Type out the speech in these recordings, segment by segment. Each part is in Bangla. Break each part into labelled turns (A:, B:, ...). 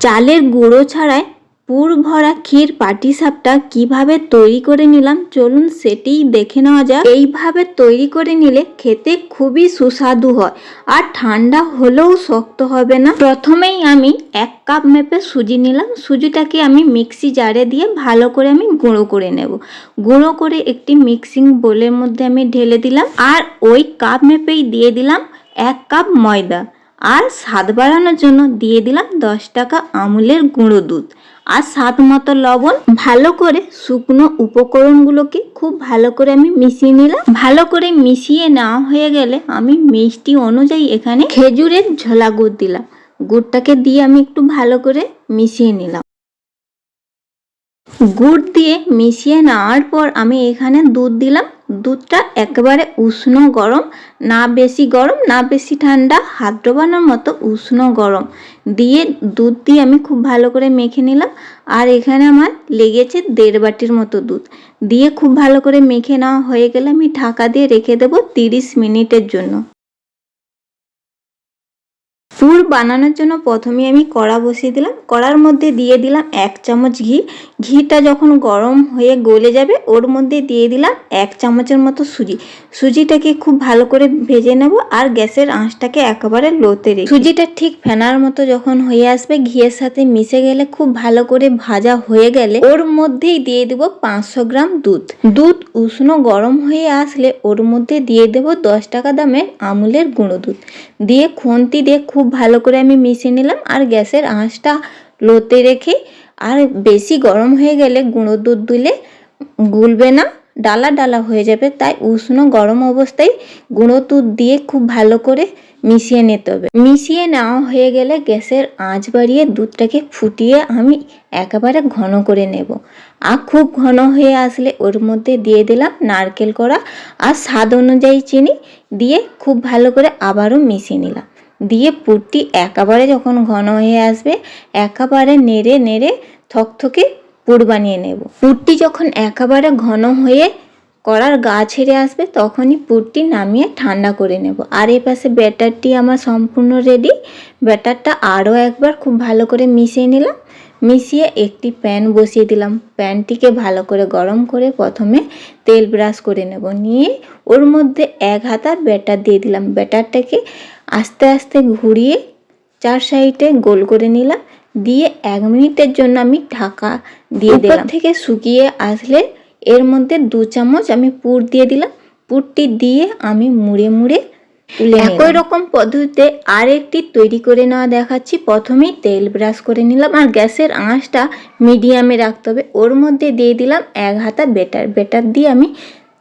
A: চালের গুঁড়ো ছাড়াই পুর ভরা ক্ষীর পাটিসাপটা কীভাবে তৈরি করে নিলাম, চলুন সেটিই দেখে নেওয়া যাক। এইভাবে তৈরি করে নিলে খেতে খুবই সুস্বাদু হয় আর ঠান্ডা হলেও শক্ত হবে না। প্রথমেই আমি এক কাপ মেপে সুজি নিলাম। সুজিটাকে আমি মিক্সি জারে দিয়ে ভালো করে আমি গুঁড়ো করে নেব। গুঁড়ো করে একটি মিক্সিং বোলের মধ্যে আমি ঢেলে দিলাম আর ওই কাপ মেপেই দিয়ে দিলাম এক কাপ ময়দা। আর স্বাদ বাড়ানোর জন্য দিয়ে দিলাম দশ টাকা আমুলের গুঁড়ো দুধ। আর স্বাদ মতো লবণ, ভালো করে শুকনো উপকরণগুলোকে খুব ভালো করে আমি মিশিয়ে নিলাম। ভালো করে মিশিয়ে নেওয়া হয়ে গেলে আমি মিষ্টি অনুযায়ী এখানে খেজুরের ঝোলা গুড় দিলাম। গুড়টাকে দিয়ে আমি একটু ভালো করে মিশিয়ে নিলাম। গুড় দিয়ে মিশিয়ে নেওয়ার পর আমি এখানে দুধ দিলাম। দুধটা একেবারে উষ্ণ গরম, না বেশি গরম, না বেশি ঠান্ডা, হাত ডোবানোর মতো উষ্ণ গরম। দিয়ে দুধ দিয়ে আমি খুব ভালো করে মেখে নিলাম। আর এখানে আমার লেগেছে দেড় বাটির মতো দুধ। দিয়ে খুব ভালো করে মেখে নেওয়া হয়ে গেলে আমি ঢাকা দিয়ে রেখে দেবো তিরিশ মিনিটের জন্য। পুর বানানোর জন্য প্রথমে আমি কড়া বসিয়ে দিলাম। কড়ার মধ্যে দিয়ে দিলাম এক চামচ ঘি। ঘিটা যখন গরম হয়ে গলে যাবে, ওর মধ্যে দিয়ে দিলাম এক চামচের মতো সুজি। সুজিটাকে খুব ভালো করে ভেজে নেব আর গ্যাসের আঁচটাকে একেবারে লোতে রেখে সুজিটা ঠিক ফেনার মতো যখন হয়ে আসবে, ঘিয়ের সাথে মিশে গেলে খুব ভালো করে ভাজা হয়ে গেলে ওর মধ্যেই দিয়ে দেব পাঁচশো গ্রাম দুধ। দুধ উষ্ণ গরম হয়ে আসলে ওর মধ্যে দিয়ে দেব দশ টাকা দামের আমুলের গুঁড়ো দুধ। দিয়ে খুন্তি দিয়ে খুব ভালো করে আমি মিশিয়ে নিলাম আর গ্যাসের আঁচটা লোতে রেখে, আর বেশি গরম হয়ে গেলে গুঁড়ো দুধ দিলে গুলবে না, ডালা ডালা হয়ে যাবে। তাই উষ্ণ গরম অবস্থায় গুঁড়ো দুধ দিয়ে খুব ভালো করে মিশিয়ে নিতে হবে। মিশিয়ে নেওয়া হয়ে গেলে গ্যাসের আঁচ বাড়িয়ে দুধটাকে ফুটিয়ে আমি একেবারে ঘন করে নেব। আর খুব ঘন হয়ে আসলে ওর মধ্যে দিয়ে দিলাম নারকেল করা আর স্বাদ অনুযায়ী চিনি দিয়ে খুব ভালো করে আবারও মিশিয়ে নিলাম। দিয়ে পুরটি একেবারে যখন ঘন হয়ে আসবে, একেবারে নেড়ে নেড়ে থকথকে পুর বানিয়ে নেব। পুরটি যখন একেবারে ঘন হয়ে কড়ার গা ছেড়ে আসবে, তখনই পুরটি নামিয়ে ঠান্ডা করে নেব। আর এই পাশে ব্যাটারটি আমার সম্পূর্ণ রেডি ব্যাটারটা আরও একবার খুব ভালো করে মিশিয়ে নিলাম। মিশিয়ে একটি প্যান বসিয়ে দিলাম। প্যানটিকে ভালো করে গরম করে প্রথমে তেল ব্রাশ করে নেব। নিয়ে ওর মধ্যে এক হাতা ব্যাটার দিয়ে দিলাম। ব্যাটারটাকে আস্তে আস্তে ঘুরিয়ে চার সাইডে গোল করে নিলাম। দিয়ে এক মিনিটের জন্য আমি ঢাকা দিয়ে দিলাম। থেকে শুকিয়ে আসলে এর মধ্যে দু চামচ আমি পুর দিয়ে দিলাম। পুরটি দিয়ে আমি মুড়ে মুড়ে তুলে একই রকম পদ্ধতিতে আর একটি তৈরি করে নেওয়া দেখাচ্ছি। প্রথমেই তেল ব্রাশ করে নিলাম আর গ্যাসের আঁচটা মিডিয়ামে রাখতে হবে। ওর মধ্যে দিয়ে দিলাম এক হাতা বেটার। বেটার দিয়ে আমি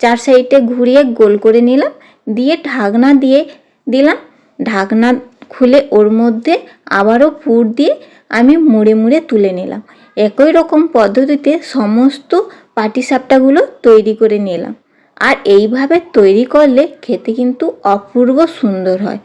A: চার সাইডে ঘুরিয়ে গোল করে নিলাম। দিয়ে ঢাকনা দিয়ে দিলাম। ঢাকনা খুলে ওর মধ্যে আবারও পুর দিয়ে আমি মুড়ে মুড়ে তুলে নিলাম। একই রকম পদ্ধতিতে সমস্ত পাটিসাপটাগুলো তৈরি করে নিলাম। আর এইভাবে তৈরি করলে খেতে কিন্তু অপূর্ব সুন্দর হয়।